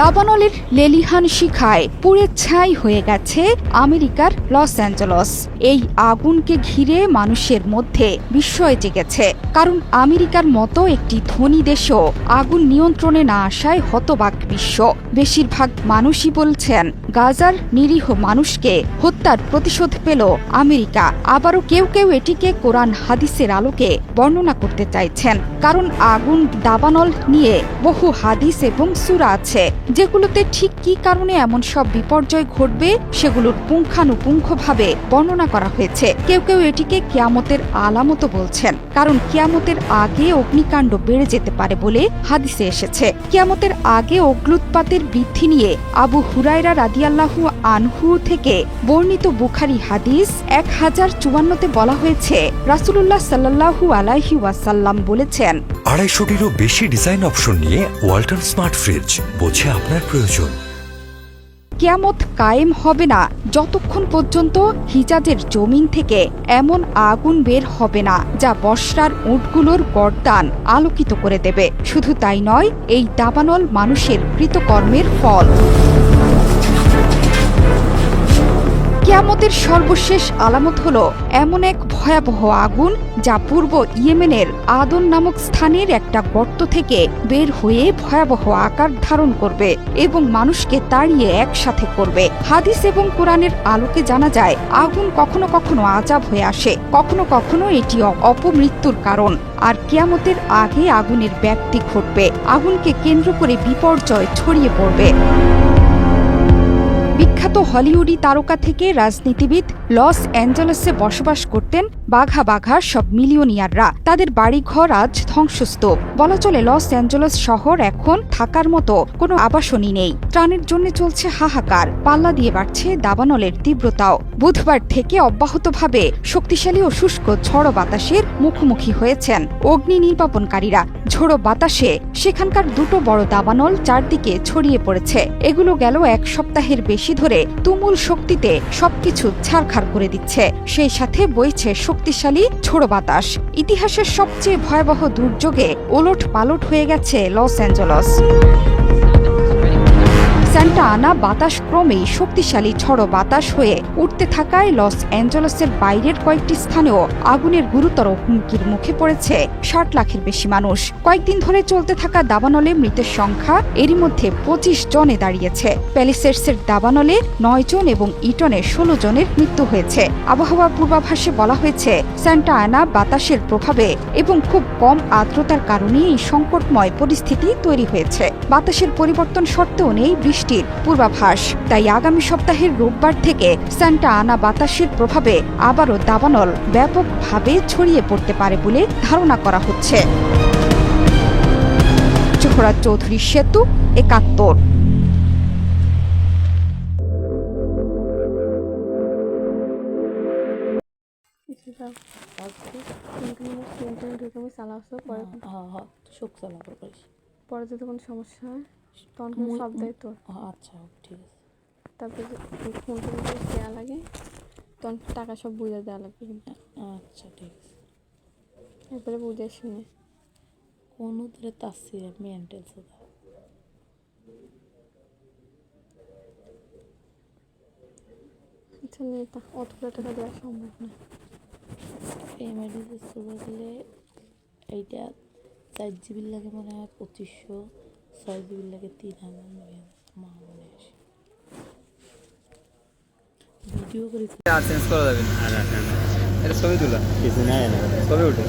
দাবানলের লেলিহান শিখায় পুড়ে ছাই হয়ে গেছে আমেরিকার লস অ্যাঞ্জেলস। এই আগুনকে ঘিরে মানুষের মধ্যে বিস্ময় জেগেছে, কারণ আমেরিকার মতো একটি ধনী দেশও আগুন নিয়ন্ত্রণে না আসায় হতবাক বিশ্ব। বেশিরভাগ মানুষই বলছেন, গাজার নিরীহ মানুষকে হত্যার প্রতিশোধ পেল আমেরিকা। আবারও কেউ কেউ এটিকে কোরআন হাদিসের আলোকে বর্ণনা করতে চাইছেন, কারণ আগুন দাবানল নিয়ে বহু হাদিস এবং সুরা আছে। যেগুলোতে ঠিক কী কারণে এমন সব বিপর্যয় ঘটবে সেগুলোর পুঙ্খানুপুঙ্খভাবে বর্ণনা করা হয়েছে। কেউ কেউ এটিকে কিয়ামতের আলামত বলছেন, কারণ কিয়ামতের আগে অগ্নিকাণ্ড বেড়ে যেতে পারে বলে হাদিসে এসেছে। কিয়ামতের আগে অগ্লুৎপাতের বৃদ্ধি নিয়ে আবু হুরায়রা রাদিয়াল্লাহু আনহু থেকে বর্ণিত বুখারি হাদিস এক হাজার চুয়ান্নতে বলা হয়েছে, রাসুলুল্লাহ সাল্লাহু আলাইহি ওয়াসাল্লাম বলেছেন আড়াইশোটিরও বেশি ডিজাইন অপশন নিয়ে ওয়াল্টন স্মার্ট ফ্রিজ বোঝে আপনার প্রয়োজন। কেয়ামত কায়েম হবে না, যতক্ষণ পর্যন্ত হিজাজের জমিন থেকে এমন আগুন বের হবে না, যা বর্ষার উটগুলোর গরদান আলোকিত করে দেবে। শুধু তাই নয়, এই দাবানল মানুষের কৃতকর্মের ফল। কিয়ামতের সর্বশেষ আলামত হল এমন এক ভয়াবহ আগুন যা পূর্ব ইয়েমেনের আদন নামক স্থানের একটা গর্ত থেকে বের হয়ে ভয়াবহ আকার ধারণ করবে এবং মানুষকে তাড়িয়ে একসাথে করবে। হাদিস এবং কোরআনের আলোকে জানা যায়, আগুন কখনো কখনো আজাব হয়ে আসে, কখনো কখনো এটি অপমৃত্যুর কারণ। আর কিয়ামতের আগে আগুনের ব্যাপ্তি ঘটবে, আগুনকে কেন্দ্র করে বিপর্যয় ছড়িয়ে পড়বে। বিখ্যাত হলিউডি তারকা থেকে রাজনীতিবিদ লস অ্যাঞ্জেলসে বসবাস করতেন বাঘা বাঘা সব মিলিয়নিয়াররা। তাদের বাড়িঘর আজ ধ্বংসস্তূপ। বলা চলে লস অ্যাঞ্জেলস শহর এখন থাকার মতো কোনো আবাসনই নেই। ত্রাণের জন্য চলছে হাহাকার। পাল্লা দিয়ে বাড়ছে দাবানলের তীব্রতাও। বুধবার থেকে অব্যাহতভাবে শক্তিশালী ও শুষ্ক ঝড়ো বাতাসের মুখোমুখি হয়েছেন অগ্নি নির্বাপনকারীরা। ঝোড়ো বাতাসে সেখানকার দুটো বড় দাবানল চারদিকে ছড়িয়ে পড়েছে। এগুলো গেল এক সপ্তাহের বেশি ধরে তুমুল শক্তিতে সবকিছু ছারখার করে দিচ্ছে। সেই সাথে বইছে শক্তিশালী ঝোড়ো বাতাস। ইতিহাসের সবচেয়ে ভয়াবহ দুর্যোগে ওলট পালট হয়ে গেছে লস অ্যাঞ্জেলস। স্যান্টা আনা বাতাস ক্রমেই শক্তিশালী ঝড়ো বাতাস হয়ে উঠতে থাকায় লস অ্যাঞ্জেলসের বাইরের কয়েকটি স্থানেও আগুনের গুরুতর হুমকির মুখে পড়েছে ষাট লাখের বেশি মানুষ। কয়েকদিন ধরে চলতে থাকা দাবানলে মৃতের সংখ্যা এরই মধ্যে পঁচিশ জনে দাঁড়িয়েছে। প্যালিসেটসের দাবানলে নয় জন এবং ইটনে ষোলো জনের মৃত্যু হয়েছে। আবহাওয়া পূর্বাভাসে বলা হয়েছে, স্যান্টা আনা বাতাসের প্রভাবে এবং খুব কম আর্দ্রতার কারণে এই সংকটময় পরিস্থিতি তৈরি হয়েছে। বাতাসের পরিবর্তন সত্ত্বেও নেই বৃষ্টির পূর্বাভাস তাই আগামী সপ্তাহের রোববার থেকে স্যান্টা আনা বাতাসের প্রভাবে আবারও দাবানল ব্যাপকভাবে ছড়িয়ে পড়তে পারে বলে ধারণা করা হচ্ছে জোহরা চৌধুরী সেতু একাত্তর হ্যাঁ হ্যাঁ পরে যদি কোনো সমস্যা হয় তখন সব দায়িত্ব হ্যাঁ আচ্ছা ঠিক আছে। তারপরে ফোন করে দেওয়া লাগে তখন টাকা সব বুঝে দেওয়া লাগবে আচ্ছা ঠিক আছে। এরপরে বুঝে শুনে। কোনো ধরে তাসি মেন্টাল সাদা? নিয়ে অতগুলো টাকা দেওয়া সম্ভব না। এমার্জেন্সি সুপার দিলে এইটা চার জিবির লাগে মনে হয় পঁচিশশো লাগে তিন হাজার নয় মা মনে আসে ভিডিও করেছি আর চেঞ্জ করা যাবে না এটা ছবি তোলা কিছু নাই না ছবি উঠে